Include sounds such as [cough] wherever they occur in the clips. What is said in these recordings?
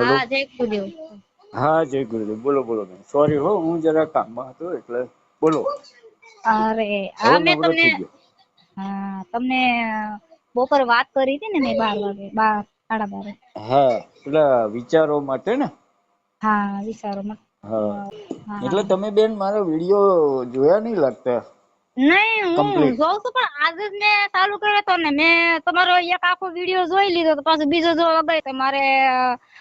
Hello. હા જય ગુરુદેવ. હા જય ગુરુદેવ. બોલો બોલો સોરી હો હું જરા કામમાં હતો એટલે બોલો. અરે હા મેં તમને હા તમને બપોર વાત કરી હતી ને મેં બાર વાગે બાર સાડા બારે. હા પેલા વિચારો માટે ને? હા વિચારો માટે. હા. એટલે તમે બેન મારા વીડિયો જોયા નહીં લાગતા? નહીં હું Complete. જોઉં છું પણ આજે જ મેં ચાલુ કર્યો તો ને મેં તમારો એક આખો વીડિયો જોઈ લીધો તો પાછો બીજો જોવા ગઈ તો મારે અ,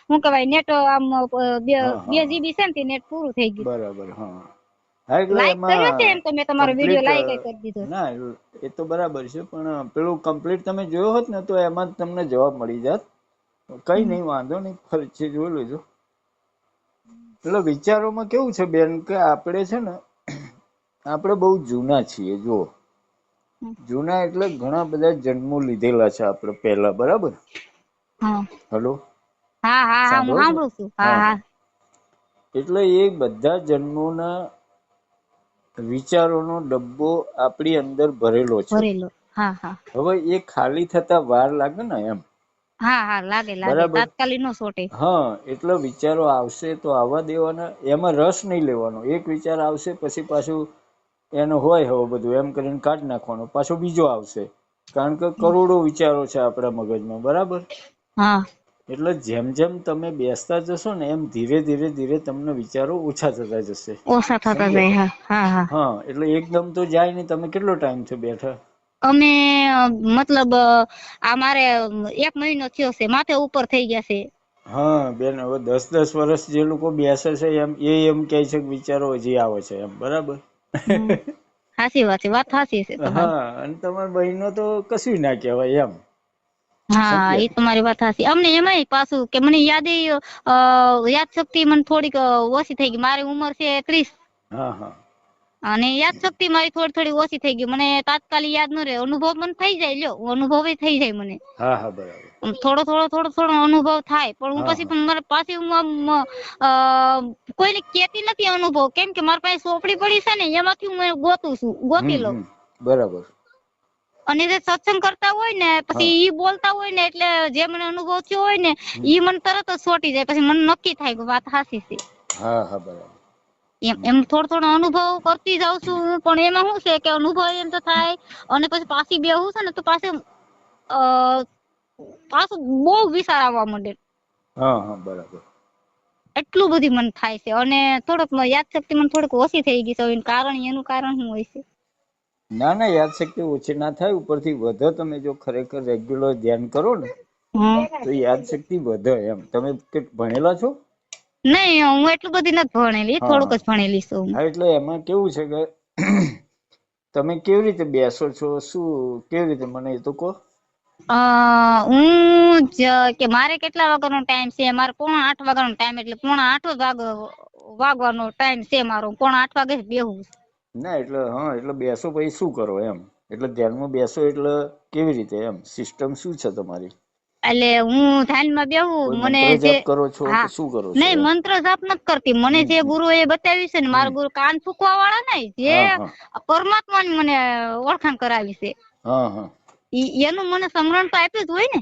શું કહેવાય નેટ આમ અ, બે હા, હા. બે જીબી છે ને તે નેટ પૂરું થઈ ગયું. બરાબર હા. હા એટલે લાઈક કર્યો છે એમાં તો મેં તમારો complete, લાઈક કરી દીધો. ના એ તો બરાબર છે પણ પેલું કમ્પ્લીટ તમે જોયો હોત ને તો એમાં જ તમને જવાબ મળી જાત. કઈ નહીં વાંધો નહીં ફરીથી જોઈ લેજો. પેલો વિચારોમાં કેવું છે બેન કે આપણે છે ને આપણે બહુ જૂના છીએ જુઓ. હમ. જૂના એટલે ઘણા બધા જન્મો લીધેલા છે આપણે પહેલા બરાબર? હેલો? હા હા હા હું સાંભળું છું? હા હા. હા. એટલે એ બધા જન્મોના વિચારોનો ડબ્બો આપણી અંદર ભરેલો છે. ભરેલો. હા હા. હવે એ ખાલી થતા વાર લાગે ને એમ? હા હા લાગે લાગે. બરાબર. તાત્કાલિક નો સોટે હા એટલે વિચારો આવશે તો આવવા દેવાના એમાં રસ નહીં લેવાનો. એક વિચાર આવશે પછી પાછું એનો હોય હવે બધું એમ કરીને કાઢી નાખવાનું. પાછો બીજો આવશે. કારણ કે કરોડો વિચારો છે આપણા મગજમાં બરાબર? એટલે જેમ જેમ તમે બેસતા જશો ને એમ ધીરે ધીરે ધીરે તમને વિચારો ઓછા થતા જશે. ઓછા થતા જાય હા હા એટલે એકદમ તો જાય નહીં. તમે કેટલો ટાઈમ થયો બેઠા? અમે મતલબ આ મારે એક મહિનો થયો છે. માથે ઉપર થઈ ગયા છે. હા બેન હવે દસ દસ વર્ષ જે લોકો બેસે છે એમ એ એમ કહે છે કે વિચારો હજી આવે છે એમ બરાબર? હમ. સાચી વાત છે વાત સાચી છે તમારી. હા અને તમારા બહેનો તો કશું ના કહેવાય એમ. હા એ તમારી વાત સાચી અમને એમાંય પાછું કે મને યાદ યાદ શક્તિ મને થોડીક ઓછી થઈ ગઈ. મારી ઉંમર છે ત્રીસ હા હા. અને યાદ શક્તિ મારી થોડી થોડી ઓછી થઈ ગઈ. મને તાત્કાલિક યાદ ન રહે. અનુભવ મને થઈ જાય. લ્યો અનુભવ થઈ જાય મને. હા હા બરાબર. થોડો થોડો થોડો થોડો અનુભવ થાય. પણ હું પછી. પણ મારે પાછી હું કોઈને કેતી નથી અનુભવ. કેમ કે મારી પાસે સોપડી પડી છે ને એમાંથી હું ગોતું છું. ગોતી લઉં. બરાબર. અને જે સત્સંગ કરતા હોય ને પછી ઈ બોલતા હોય ને એટલે જે મને અનુભવ થયો હોય ને ઈ મને તરત જ છોટી જાય. પછી મને નક્કી થાય કે વાત સાચી છે. હા હા બરાબર. એમ એમ થોડો થોડો અનુભવ કરતી જાઉં છું હું, પણ એમાં શું છે કે અનુભવ એમ તો થાય અને પછી પાછી બેહું છે ને તો પાછી પાછું બહુ વિચાર આવવા માંડે. હા હા બરાબર. એટલું બધું મન થાય છે અને થોડોક યાદશક્તિ મને થોડીક ઓછી થઈ ગઈ છે એનું કારણ એનું કારણ શું હોય છે? ના ના યાદશક્તિ ઓછી ના થાય ઉપરથી વધે તમે જો ખરેખર રેગ્યુલર ધ્યાન કરો ને તો યાદશક્તિ વધે એમ. તમે ભણેલા છો? નહીં હું એટલું બધી નથી ભણેલી થોડુંક જ ભણેલી છું એટલે એમાં કેવું છે કે [clears throat] તમે કેવી રીતે બેસો છો? શું કેવી રીતે મને એ તો કહો. હું જ કે મારે કેટલા વાગ્યાનો ટાઈમ છે? મારે પોણા આઠ વાગ્યાનો ટાઈમ એટલે પોણા આઠ વાગ વાગવાનો ટાઈમ છે મારો. પોણા આઠ વાગે બેહું ના એટલે હા એટલે બેસો પછી શું કરો એમ? એટલે ધ્યાનમાં બેસો એટલે કેવી રીતે એમ? સિસ્ટમ શું છે તમારી? એટલે હું ધ્યાનમાં બેહું મને જે કરો છો શું કરો છો? નહીં મંત્ર જાપ નથી કરતી. મને જે ગુરુ એ બતાવ્યું છે ને મારા ગુરુ કાન ફૂકવા વાળા નહીં જે પરમાત્મા ની મને ઓળખાણ કરાવી છે. હા હા. ઈ એનું મને સમરણ તો આપ્યું જ હોય ને.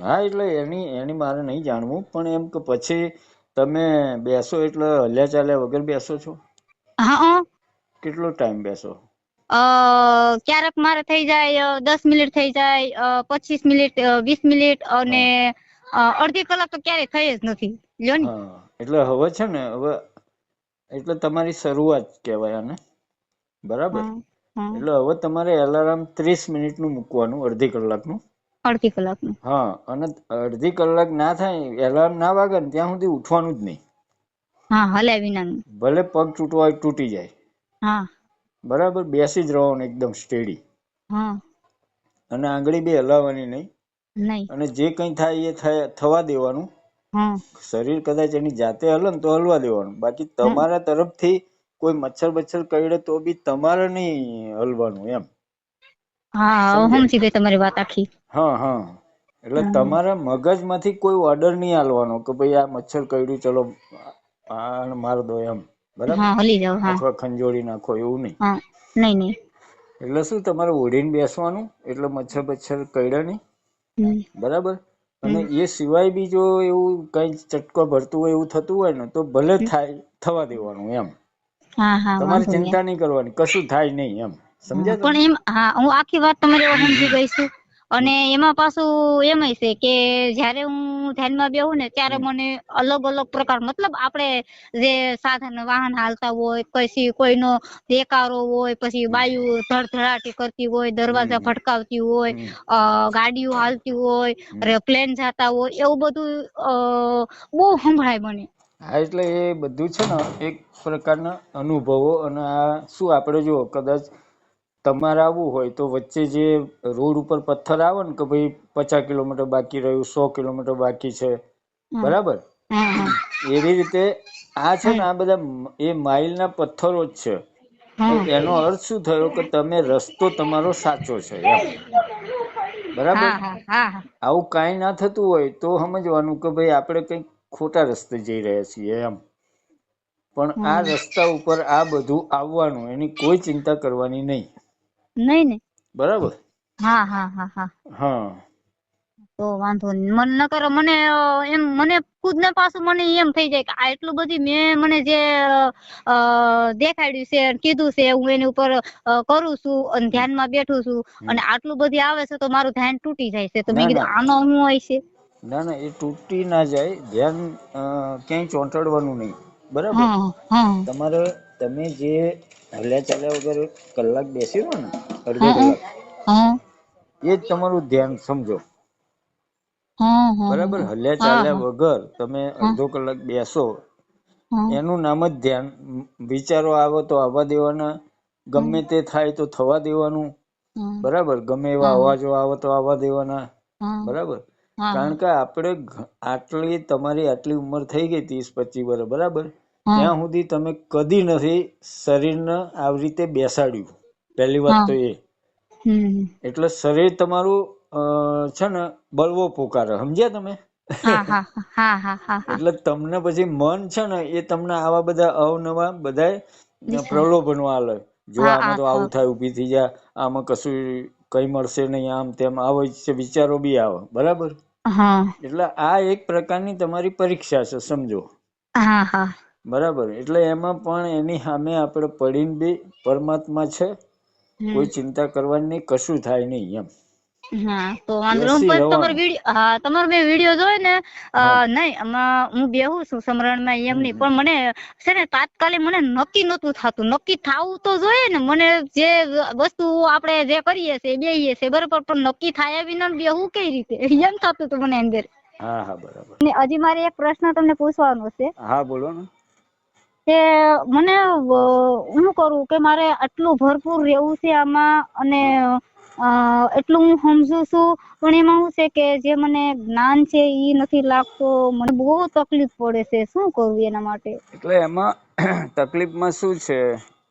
હા એટલે એની એની મારે નહીં જાણવું પણ એમ કે પછી તમે બેસો એટલે હલ્યા ચાલ્યા વગર બેસો છો? હા. કેટલો ટાઈમ બેસો? ક્યારેક મારે થઈ જાય દસ મિનિટ થઈ જાય પચીસ મિનિટ વીસ મિનિટ અને અડધી કલાક તો ક્યારેય થઈ જ નથી. લ્યો ને. એટલે હવે છે ને હવે એટલે તમારી શરૂઆત કહેવાય આને. બરાબર. એટલે હવે તમારે એલાર્મ ત્રીસ મિનિટનું મૂકવાનું અડધી કલાકનું. અડધી કલાકનું. હા અને અડધી કલાક ના થાય એલાર્મ ના વાગે ને ત્યાં સુધી ઉઠવાનું જ નહીં. હા હલે વિના ભલે પગ તૂટવા તૂટી જાય. હા. બરાબર? બેસી જ રહેવાનું એકદમ સ્ટેડી અને આંગળી બી હલાવવાની નહીં. અને જે કઈ થાય એ થવા દેવાનું. શરીર કદાચ એની જાતે હલે ને તો હલવા દેવાનું. બાકી તમારા તરફથી કોઈ મચ્છર બચ્છર કરડે તો બી તમારે નહીં હલવાનું એમ. હા સમજી ગઈ તમારી વાત આખી. હા હા. એટલે તમારે મગજમાંથી કોઈ ઓર્ડર નહીં આલવાનો કે ભાઈ આ મચ્છર કરડ્યું ચલો માર દો એમ. બરાબર? અથવા નાખો એવું નહીં? નહીં નહીં. એટલે શું તમારે ઓઢીને બેસવાનું? એટલે મચ્છર બચ્છર કરડે નહીં? બરાબર? અને એ સિવાય બી જો એવું કઈ ચટકો ભરતું હોય એવું થતું હોય ને તો ભલે થાય થવા દેવાનું એમ. તમારે ચિંતા નહીં કરવાની કશું થાય નહીં એમ. સમજ્યા પણ એમ હા હું આખી વાત તમારી સમજી ગઈ છું. અને એમાં પાછું એમય છે કે જ્યારે હું ધ્યાનમાં બેહું ને ત્યારે મને અલગ અલગ પ્રકાર મતલબ આપણે જે સાધન વાહન હાલતા હોય પછી કોઈનો દેકારો હોય પછી બાયુ ધડધડાટી કરતી હોય દરવાજા ફટકાવતી હોય ગાડીઓ હાલતી હોય પ્લેન જાતા હોય એવું બધું બહુ સંભળાય મને. હા એટલે એ બધું છે ને એક પ્રકારના અનુભવો અને આ શું આપણે જો કદાચ તમારે આવવું હોય તો વચ્ચે જે રોડ ઉપર પથ્થર આવે ને કે ભાઈ પચાસ કિલોમીટર બાકી રહ્યું સો કિલોમીટર બાકી છે બરાબર? એવી રીતે આ છે ને આ બધા એ એ માઇલના પથ્થરો જ છે. એનો અર્થ શું થયો કે તમે રસ્તો તમારો સાચો છે બરાબર? આવું કાંઈ ના થતું હોય તો સમજવાનું કે ભાઈ આપણે કંઈક ખોટા રસ્તે જઈ રહ્યા છીએ એમ. પણ આ રસ્તા ઉપર આ બધું આવવાનું એની કોઈ ચિંતા કરવાની નહીં. નહીં ને? બરાબર? હા હા હા હા. હા. તો વાંધો નહીં. મને કરો મને એમ મને ખુદને પાછું મને એમ થઈ જાય કે આ એટલું બધી મેં મને જે દેખાડ્યું છે કીધું છે હું એની ઉપર કરું છું અને ધ્યાનમાં બેઠું છું અને આટલું બધી આવે છે તો મારું ધ્યાન તૂટી જાય છે. તો મેં કીધું આનો હું હોય છે? ના ના એ તૂટી ના જાય. ધ્યાન ક્યાંય ચોંટાડવાનું નહીં. બરાબર? તમારે તમે જે હલ્યા ચાલ્યા વગર કલાક બેસી રહો ને અડધો કલાક. એ જ તમારું ધ્યાન સમજો. બરાબર? હલ્યા ચાલ્યા વગર તમે અડધો કલાક બેસો. એનું નામ જ ધ્યાન. વિચારો આવે તો આવવા દેવાના. ગમે તે થાય તો થવા દેવાનું. બરાબર? ગમે એવા અવાજો આવે તો આવવા દેવાના. બરાબર? કારણ કે આપણે આટલી તમારી આટલી ઉંમર થઈ ગઈ ત્રીસ પચીસ વર્ષ. બરાબર? ત્યાં સુધી તમે કદી નથી શરીરને આવી રીતે બેસાડ્યું. પહેલી વાત તો એ. એટલે શરીર તમારું છે ને બળવો પોકારે. સમજ્યા તમે? એટલે તમને પછી મન છે ને એ તમને આવા બધા અવનવા બધા. પ્રલોભનો આલે. જો આમાં તો આવું થાય ઊભી થઈ જા. આમાં કશું કઈ મળશે નહીં આમ તેમ આવે છે વિચારો બી આવે. બરાબર? એટલે આ એક પ્રકારની તમારી પરીક્ષા છે સમજો. હા હા. બરાબર. એટલે એમાં પણ એની સામે આપણે પડીને બી પરમાત્મા છે કોઈ ચિંતા કરવાની કશું થાય નહીં એમ. હા તો વાંધો તમારો વીડિયો હા તમારો મેં વીડિયો જોયો ને નહીં આમાં હું બેહું છું સમરણમાં એમ નહીં. પણ મને છે ને તાત્કાલિક મને નક્કી નતું થતું. નક્કી થાવું તો જોઈએ ને. મને જે વસ્તુ આપણે જે કરીએ છે બેહીએ છે બરોબર પણ નક્કી થાય વિના બેહું કઈ રીતે? એમ થતું હતું મને અંદર. હા હા બરાબર. ને હજી મારે એક પ્રશ્ન તમને પૂછવાનો છે. હા બોલો ને. કે મને હું કરું કે મારે આટલું ભરપૂર રહેવું છે આમાં અને એટલું હું સમજુ છું. પણ એમાં શું છે કે જે મને જ્ઞાન છે એ નથી લાગતો. મને બહુ તકલીફ પડે છે. શું કરવું એના માટે? એટલે એમાં [clears throat] તકલીફમાં શું છે?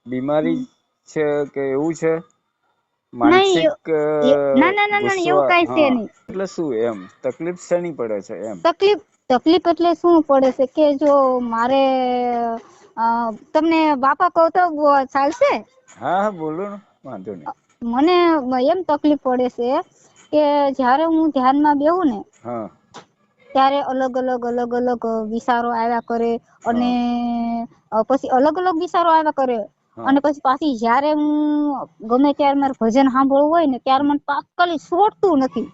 બીમારી છે કે એવું છે? માનસિક ના, ના, ના, ના, એવું કઈ છે નહીં. એટલે શું એમ? તકલીફ શેની પડે છે એમ? તકલીફ તકલીફ એટલે શું પડે છે કે જો મારે તમને બાપા કહો તો ચાલશે? હા હા બોલો ને વાંધો નહીં. મને એમ તકલીફ પડે છે કે જ્યારે હું ધ્યાનમાં બેહું ને હા. ત્યારે અલગ અલગ અલગ અલગ વિચારો આવ્યા કરે અને પછી અલગ અલગ વિચારો આવ્યા કરે અને પછી પાછી જ્યારે હું ગમે ત્યારે મારે ભજન સાંભળવું હોય ને ત્યારે મને તાત્કાલિક છોડતું નથી.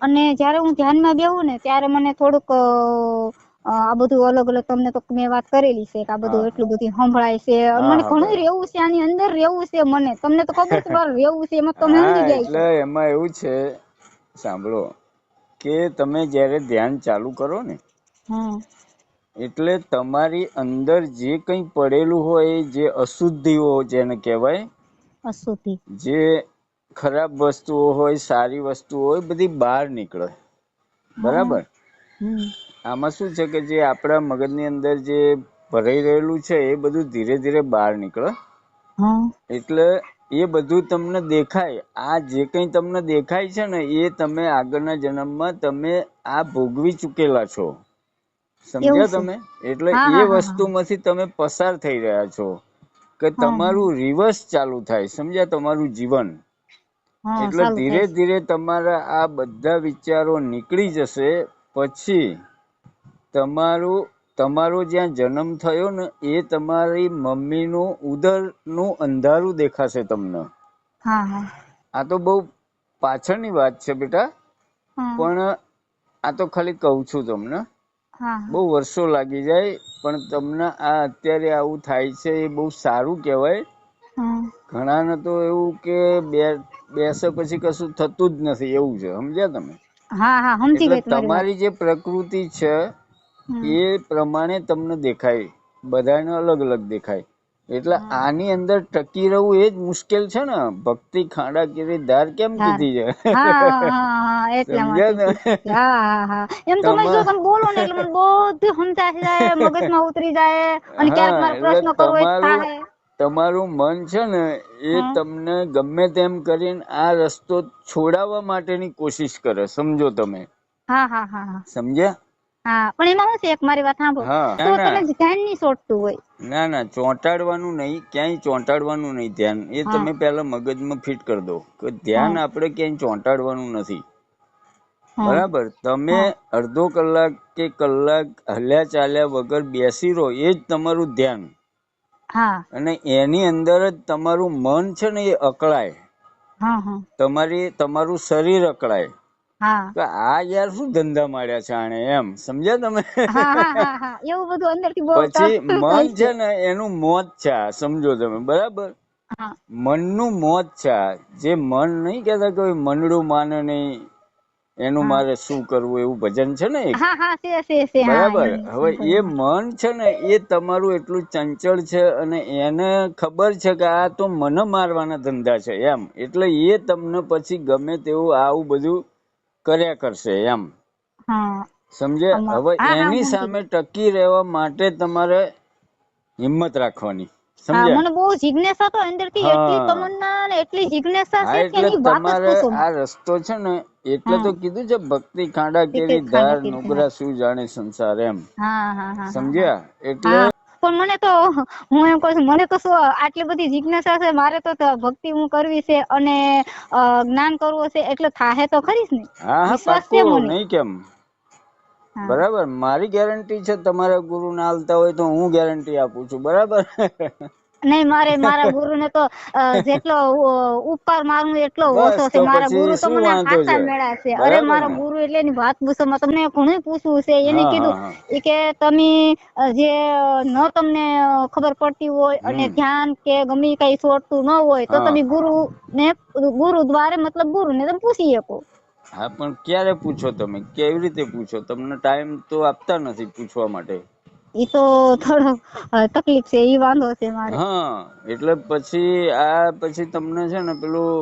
અને જ્યારે હું ધ્યાનમાં બેહું ને ત્યારે મને થોડુંક આ બધું અલગ અલગ તમને તો મેં વાત કરેલી છે કે આ બધું એટલું બધું સંભળાય છે. મને ઘણું રહેવું છે આની અંદર રહેવું છે મને. તમને તો ખબર છે રહેવું છે એમાં તમે સમજી જાય એટલે એમાં એવું છે સાંભળો કે તમે જ્યારે ધ્યાન ચાલુ કરો ને એટલે તમારી અંદર જે કંઈ પડેલું હોય જે અશુદ્ધિઓ જેને કહેવાય અશુદ્ધિ. જે ખરાબ વસ્તુઓ હોય સારી વસ્તુઓ હોય બધી બહાર નીકળે. બરાબર? આમાં શું છે કે જે આપણા મગજની અંદર જે ભરાઈ રહેલું છે એ બધું ધીરે ધીરે બહાર નીકળે. એટલે એ બધું તમને દેખાય. આ જે કંઈ તમને દેખાય છે ને એ તમે આગળના જન્મમાં તમે આ ભોગવી ચૂકેલા છો. સમજ્યા તમે? એટલે એ વસ્તુમાંથી તમે પસાર થઈ રહ્યા છો. કે તમારું રિવર્સ ચાલુ થાય. સમજ્યા તમારું જીવન? એટલે ધીરે ધીરે તમારા આ બધા વિચારો નીકળી જશે. પછી તમારું તમારો જ્યાં જન્મ થયો ને એ તમારી મમ્મીનું ઉદરનું અંધારું દેખાશે તમને. હા હા. આ તો બહુ પાછળની વાત છે બેટા. પણ આ તો ખાલી કહું છું તમને. બહુ વર્ષો લાગી જાય પણ તમને આ અત્યારે આવું થાય છે એ બહુ સારું કહેવાય. ઘણાને તો એવું કે બે બેસે પછી કશું થતું જ નથી એવું છે સમજ્યા તમે? તમારી જે પ્રકૃતિ છે. એ પ્રમાણે તમને દેખાય. બધાને અલગ અલગ દેખાય. એટલે આની અંદર ટકી રહેવું એ જ મુશ્કેલ છે ને? ભક્તિ ખાડા કેરી ધાર કેમ. કીધી છે? [laughs] એમ તમે જો તમે બોલો ને એટલે મને બધું સમજાઈ જાય મગજમાં ઉતરી જાય અને ક્યારેક મારે પ્રશ્ન કરવો હોય તમારું થાય તમારું મન છે ને એ તમને ગમે તેમ કરીને આ રસ્તો છોડાવવા માટેની કોશિશ કરે સમજો તમે. હા હા હા હા. સમજ્યા? હા પણ એમાં શું છે એક મારી વાત સાંભળો. તો તમે ધ્યાન નહીં ચોંટતું હોય. ના ના ચોંટાડવાનું નહીં ક્યાંય ચોંટાડવાનું નહીં ધ્યાન. એ. તમે પહેલા મગજમાં ફિટ કરી દો. કે ધ્યાન આપણે ક્યાંય ચોંટાડવાનું નથી. બરાબર? તમે અડધો કલાક કે કલાક હલ્યા ચાલ્યા વગર બેસી રહો એ જ તમારું ધ્યાન. હા. અને એની અંદર જ તમારું મન છે ને એ અકળાય. તમારી તમારું શરીર અકળાય. હા. આ યાર શું ધંધા માર્યા છે આને એમ સમજ્યા તમે? એવું બધું અંદરથી બહુ પછી મન છે ને એનું મોત છે સમજો તમે બરાબર? મન મનનું મોત છે જે મન નહીં કહેતા કે મનડું માને નહીં એનું મારે શું કરવું એવું ભજન છે ને બરાબર? હવે એ મન છે ને એ તમારું એટલું ચંચળ છે અને એને ખબર છે કે આ તો મને મારવાના ધંધા છે એમ. એટલે એ તમને પછી ગમે તેવું આવું બધું કર્યા કરશે એમ. સમજે? હવે એની સામે ટકી રહેવા માટે તમારે હિંમત રાખવાની. મને બહુ જિજ્ઞાસા તો અંદરથી એટલી તમન્ના ને એટલી જિજ્ઞાસા છે કે એટલે એની વાત જ તમારે આ રસ્તો છે ને એટલે તો કીધું છે ભક્તિ ખાંડા કે ધાર નુગરા શું જાણે સંસાર એમ. સમજ્યા? એટલે પણ મને તો હું એમ કહું છું મને તો શું આટલી બધી જિજ્ઞાસા છે મારે તો ભક્તિ હું કરવી છે અને જ્ઞાન કરવું છે એટલે થાહે તો ખરી જ ને? વિશ્વાસ છે મને? નહીં કેમ? બરાબર મારી ગેરંટી છે તમારા ગુરુ ના હાલતા હોય તો હું ગેરંટી આપું છું બરાબર? નહીં મારે મારા ગુરુને તો જેટલો ઉપર મારું એટલો ઓછો છે. મારા ગુરુ તો મને વાંધો મેળા છે. અરે મારા ગુરુ એટલે એની વાત પૂછોમાં તમને ઘણું પૂછવું છે. એને કીધું કે તમે જે ન તમને ખબર પડતી હોય અને ધ્યાન કે ગમે કઈ છોડતું ન હોય તો તમે ગુરુ ને ગુરુ દ્વારે મતલબ ગુરુ ને તમે પૂછી શકો. હા પણ ક્યારે પૂછો તમે? કેવી રીતે પૂછો? તમને ટાઈમ તો આપતા નથી પૂછવા માટે. ઈ તો થોડો તકલીફ છે ઈ વાંધો છે મારે. હા એટલે પછી આ પછી તમને છે ને પેલું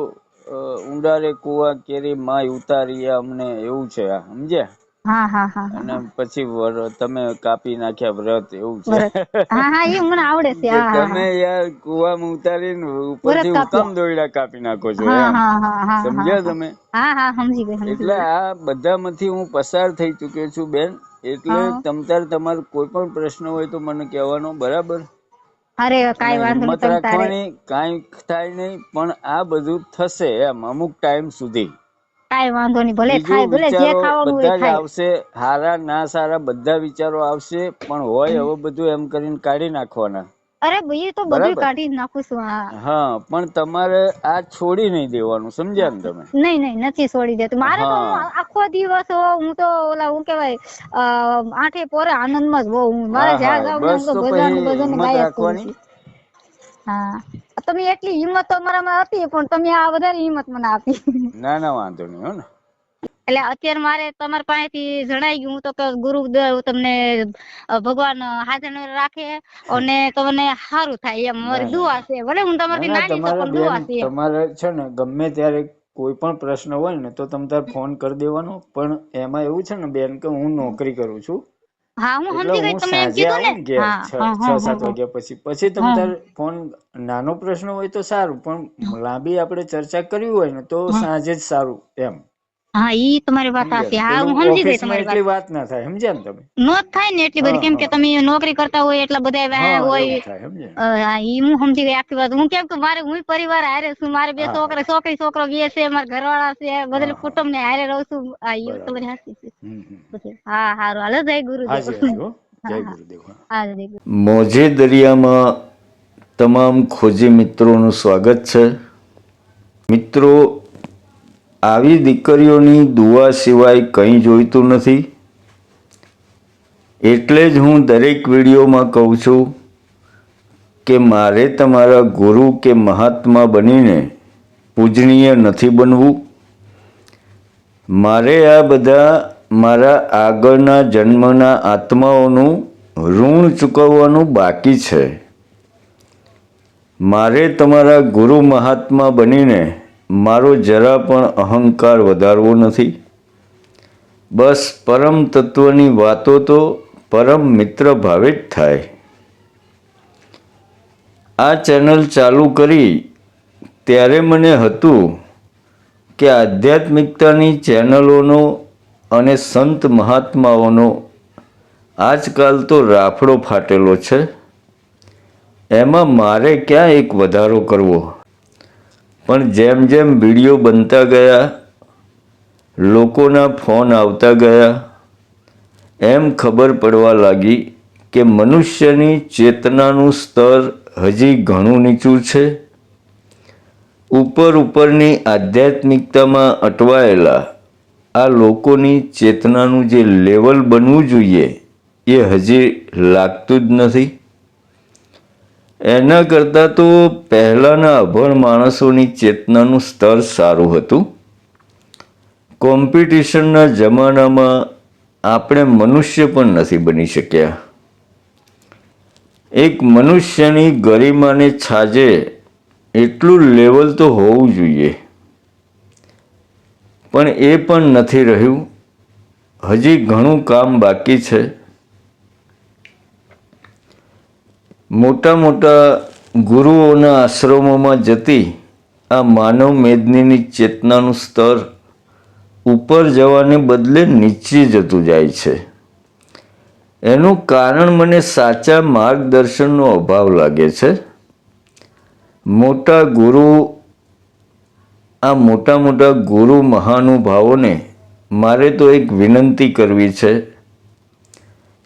ઉંડારે કુવા કેરી માય ઉતારીયા અમને એવું છે આ સમજ્યા? હા હા હા હા. અને પછી તમે કાપી નાખ્યા વ્રત એવું છે. હા હા એ મને આવડે છે હા તમે યાર કુવામાં ઉતારીને ઉપરથી કાપ્યા. હુકામ દોયડા કાપી નાખો છો સમજ્યા તમે? હા હા સમજી ગઈ એટલે આ આ બધામાંથી હું પસાર થઈ ચુક્યો છું બેન. એટલે તમતાર તમારો કોઈ પણ પ્રશ્ન હોય તો મને કહેવાનો બરાબર? અરે કાઈ વાંધો નહીં રાખવાની કાઈ થાય નહીં પણ આ બધું થશે એમ અમુક ટાઈમ સુધી. કાઈ વાંધો નહીં ભલે થાય ભલે જે વિચારો હોય થાય. આવશે હારા ના સારા બધા વિચારો આવશે પણ હોય હવે બધું એમ કરીને કાઢી નાખવાના. અરે ભાઈ તો બધું કાઢી નાખું છું હા. હા પણ તમારે આ છોડી નહીં દેવાનું સમજ્યા ને તમે? નહીં નહીં નથી છોડી દેતું. મારે તો આખો દિવસ હું તો ઓલા હું કેવાય આઠે પોરે આનંદમાં જ હોઉં. હું મારે જ્યાં હું તો ભજન ભજન હિંમત ગાયા જ કરું રાખવાની. છું. હા. તમે એટલી હિંમત તો મારામાં હતી પણ તમે આ વધારે હિંમત મને આપી. ના ના વાંધો નહીં હો ને. એટલે અત્યારે મારે તમારી પાસેથી જણાઈ ગયું હું તો કે ગુરુદેવ તમને ભગવાન હાજર રાખે અને તમને સારું થાય એમ. મારી દુઆ છે. ભલે હું તમારી ના નાની તો પણ દુઆ છે. તમારે છે ને ગમે ત્યારે કોઈ પણ પ્રશ્ન હોય ને તો તમે તાર ફોન કરી દેવાનો. પણ એમાં એવું છે ને બેન કે હું નોકરી કરું છું. હા હું સમજી ગઈ તમે એમ કીધું ને? છ સાત વાગ્યા પછી પછી તમે તાર ફોન નાનો પ્રશ્ન હોય તો સારું પણ લાંબી આપણે ચર્ચા કરવી હોય ને તો સાંજે જ સારું એમ. હા ઈ તમારી વાત સાચી. હા હું સમજી ગઈ તમારી વાત. વાત ના થાય સમજ્યા ને તમે? નો થાય ને એટલી બધી કેમ કે તમે નોકરી કરતા હોય એટલા બધા હોય. હા, ઈ હું સમજી ગઈ આખી વાત. હું કેમ કે મારે હું પરિવાર હારે છું. મારે બે છોકરા છોકરી છોકરો બે છે મારા ઘરવાળા છે. બધા કુટુંબ ને હારે રહું છું. આ ઈ તમારી સાચી છે. હા હારું. હાલો ગુરુદેવ. જય ગુરુ મોજે દરિયામાં તમામ ખોજી મિત્રોનું સ્વાગત છે. મિત્રો આવી દીકરીઓની દુઆ સિવાય કંઈ જોઈતું નથી? એટલે જ હું દરેક વિડીયોમાં કહું છું કે મારે તમારા ગુરુ કે મહાત્મા બનીને પૂજનીય નથી બનવું. મારે આ બધા મારા આગળના જન્મના આત્માઓનું ઋણ ચૂકવવાનું બાકી છે. મારે તમારા ગુરુ મહાત્મા બનીને મારો જરા પણ અહંકાર વધારવો નથી. બસ પરમ તત્વની વાતો તો પરમ મિત્ર ભાવે જ થાય. આ ચેનલ ચાલુ કરી ત્યારે મને હતું કે આધ્યાત્મિકતાની ચેનલોનો અને સંત મહાત્માઓનો આજકાલ તો રાફડો ફાટેલો છે. એમાં મારે ક્યાં એક વધારો કરવો? પણ જેમ જેમ વીડિયો બનતા ગયા, લોકોના ફોન આવતા ગયા, એમ ખબર પડવા લાગી કે મનુષ્યની ચેતનાનું સ્તર હજી ઘણું નીચું છે. ઉપર ઉપરની આધ્યાત્મિકતામાં અટવાયેલા આ લોકોની ચેતનાનું જે લેવલ બનવું જોઈએ, એ હજી લાગતું જ નથી. એના કરતાં તો પહેલાંના અભણ માણસોની ચેતનાનું સ્તર સારું હતું. કોમ્પિટિશનના જમાનામાં આપણે મનુષ્ય પણ નથી બની શક્યા. એક મનુષ્યની ગરિમાને છાજે એટલું લેવલ તો હોવું જોઈએ. પણ એ પણ નથી રહ્યું. હજી ઘણું કામ બાકી છે. મોટા મોટા ગુરુઓના આશ્રમોમાં જતી આ માનવ મેદનીની ચેતનાનું સ્તર ઉપર જવાને બદલે નીચે જતું જાય છે. એનું કારણ મને સાચા માર્ગદર્શનનો અભાવ લાગે છે. મોટા ગુરુ, આ મોટા મોટા ગુરુ મહાનુભાવોને મારે તો એક વિનંતી કરવી છે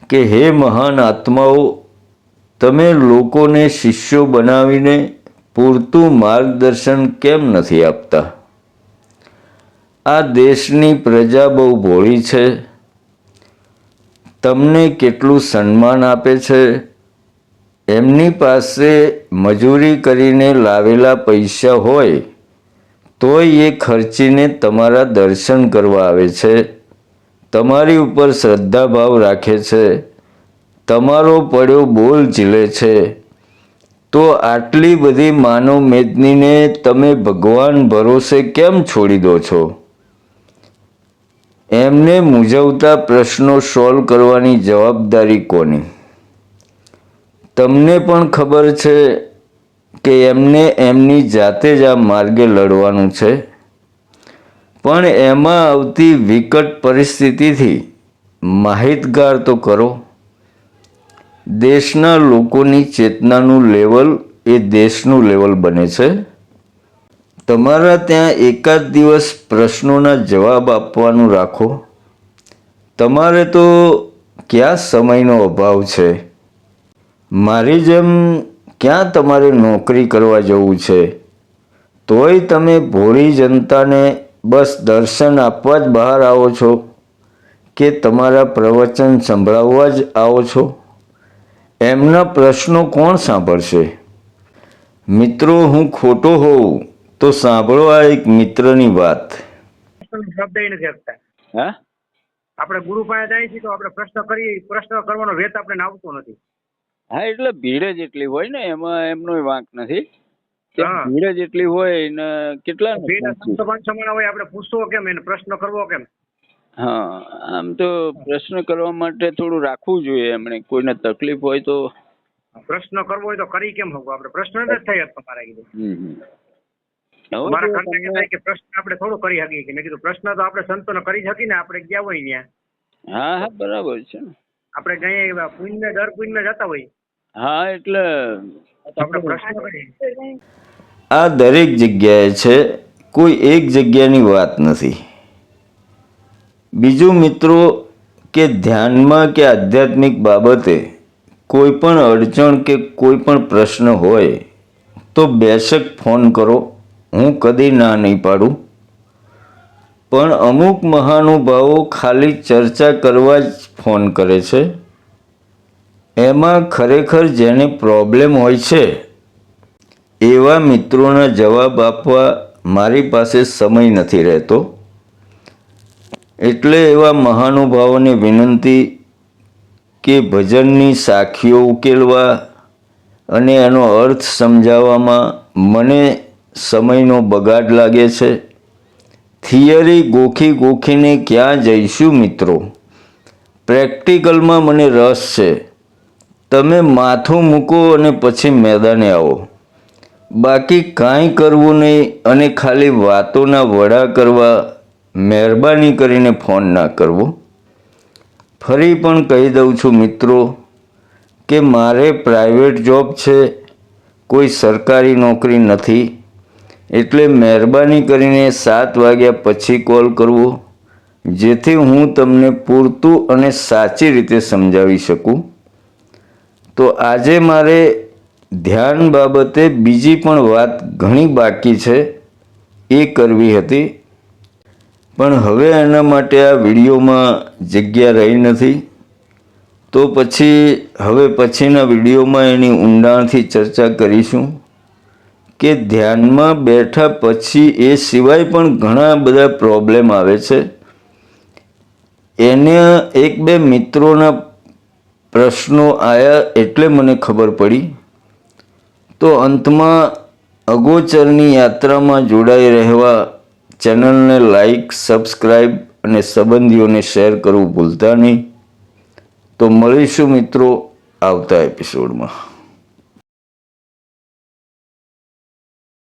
કે હે મહાન આત્માઓ તમે લોકોને શિષ્યો બનાવીને પૂરતું માર્ગદર્શન કેમ નથી આપતા? આ દેશની પ્રજા બહુ ભોળી છે. તમને કેટલું સન્માન આપે છે? એમની પાસે મજૂરી કરીને લાવેલા પૈસા હોય, તોય એ ખર્ચીને તમારા દર્શન કરવા આવે છે. તમારી ઉપર શ્રદ્ધાભાવ રાખે છે. તમારો પડ્યો બોલ ઝીલે છે. તો આટલી બધી માનવ મેદનીને તમે ભગવાન ભરોસે કેમ છોડી દો છો? એમને મૂંઝવતા પ્રશ્નો સોલ્વ કરવાની જવાબદારી કોની? તમને પણ ખબર છે કે એમને એમની જાતે જ આ માર્ગે લડવાનું છે. પણ એમાં આવતી વિકટ પરિસ્થિતિથી માહિતગાર તો કરો. દેશના લોકોની ચેતનાનું લેવલ એ દેશનું લેવલ બને છે. તમારા ત્યાં એકાદ દિવસ પ્રશ્નોના જવાબ આપવાનું રાખો. તમારે તો ક્યાં સમયનો અભાવ છે? મારી જેમ ક્યાં તમારે નોકરી કરવા જવું છે? તોય તમે ભોળી જનતાને બસ દર્શન આપવા જ બહાર આવો છો કે તમારા પ્રવચન સંભળાવવા જ આવો છો? એમના પ્રશ્નો કોણ સાંભળશે? મિત્રો હું ખોટો હોઉં તો સાંભળો આ એક મિત્રની વાત. શબ્દ નથી આપતા. હે? આપણે ગુરુ પાસે જાય છે તો આપણે પ્રશ્ન કરીએ પ્રશ્ન કરવાનો વેત આપણે આવતો નથી. હા એટલે ભીડ જ એટલી હોય ને એમાં એમનો વાંક નથી. કે હા. ભીડ જ એટલી હોય ને કેટલા ભીડ માણા હોય આપણે પૂછવો કેમ એને પ્રશ્ન કરવો કેમ? હા આમ તો પ્રશ્ન કરવા માટે થોડું રાખવું જોઈએ. એમણે કોઈને તકલીફ હોય તો પ્રશ્ન કરવો હોય તો કરી કેમ શકું આપણે? પ્રશ્ન જ નથી થઈ શકતો મારા કીધું. હમ હમ. હવે મારા જો કહેતા કે પ્રશ્ન આપણે થોડો કરી શકીએ કે મેં કીધું પ્રશ્ન તો આપણે સંતોને કરી શકીએ ને આપણે ગયા હોય ત્યાં. હા હા બરાબર છે. ને આપણે ગયા પુણ્ય દર પુણ્ય જતા હોય હા એટલે તો આપણે પ્રશ્ન કરીએ. આ દરેક જગ્યાએ છે કોઈ એક જગ્યાની વાત નથી. બીજું મિત્રો કે ધ્યાનમાં કે આધ્યાત્મિક બાબતે કોઈ પણ અડચણ કે કોઈ પણ પ્રશ્ન હોય, તો બેશક ફોન કરો. હું કદી ના નહીં પાડું. પણ અમુક મહાનુભાવો ખાલી ચર્ચા કરવા જ ફોન કરે છે. એમાં ખરેખર જેને પ્રોબ્લેમ હોય છે, એવા મિત્રોના જવાબ આપવા મારી પાસે સમય નથી રહેતો. એટલે એવા મહાનુભાવોને વિનંતી કે ભજનની સાખીઓ ઉકેલવા અને એનો અર્થ સમજાવવામાં મને સમયનો બગાડ લાગે છે. થિયરી ગોખી ગોખીને ક્યાં જઈશું મિત્રો? પ્રેક્ટિકલમાં મને રસ છે. તમે માથું મૂકો અને પછી મેદાને આવો. બાકી કાંઈ કરવું નહીં અને ખાલી વાતોના વડા કરવા મહેરબાની કરીને ફોન ના કરવો. ફરી પણ કહી દઉં છું મિત્રો કે મારે પ્રાઇવેટ જોબ છે, કોઈ સરકારી નોકરી નથી, એટલે મહેરબાની કરીને સાત વાગ્યા પછી કોલ કરવો, જેથી હું તમને પૂરતું અને સાચી રીતે સમજાવી શકું. તો આજે મારે ધ્યાન બાબતે બીજી પણ વાત ઘણી બાકી છે, એ કરવી હતી. પણ હવે એના માટે આ વિડીયોમાં જગ્યા રહી નથી. તો પછી, હવે પછીના વિડીયોમાં એની ઊંડાણથી ચર્ચા કરીશું કે ધ્યાનમાં બેઠા પછી એ સિવાય પણ ઘણા બધા પ્રોબ્લેમ આવે છે. એને એક બે મિત્રોના પ્રશ્નો આવ્યા એટલે મને ખબર પડી. તો અંતમાં અગોચરની યાત્રામાં જોડાઈ રહેવા ચેનલને લાઈક સબસ્ક્રાઈબ અને સંબંધીઓને શેર કરવું ભૂલતા નહીં. તો મળીશું મિત્રો આવતા એપિસોડમાં.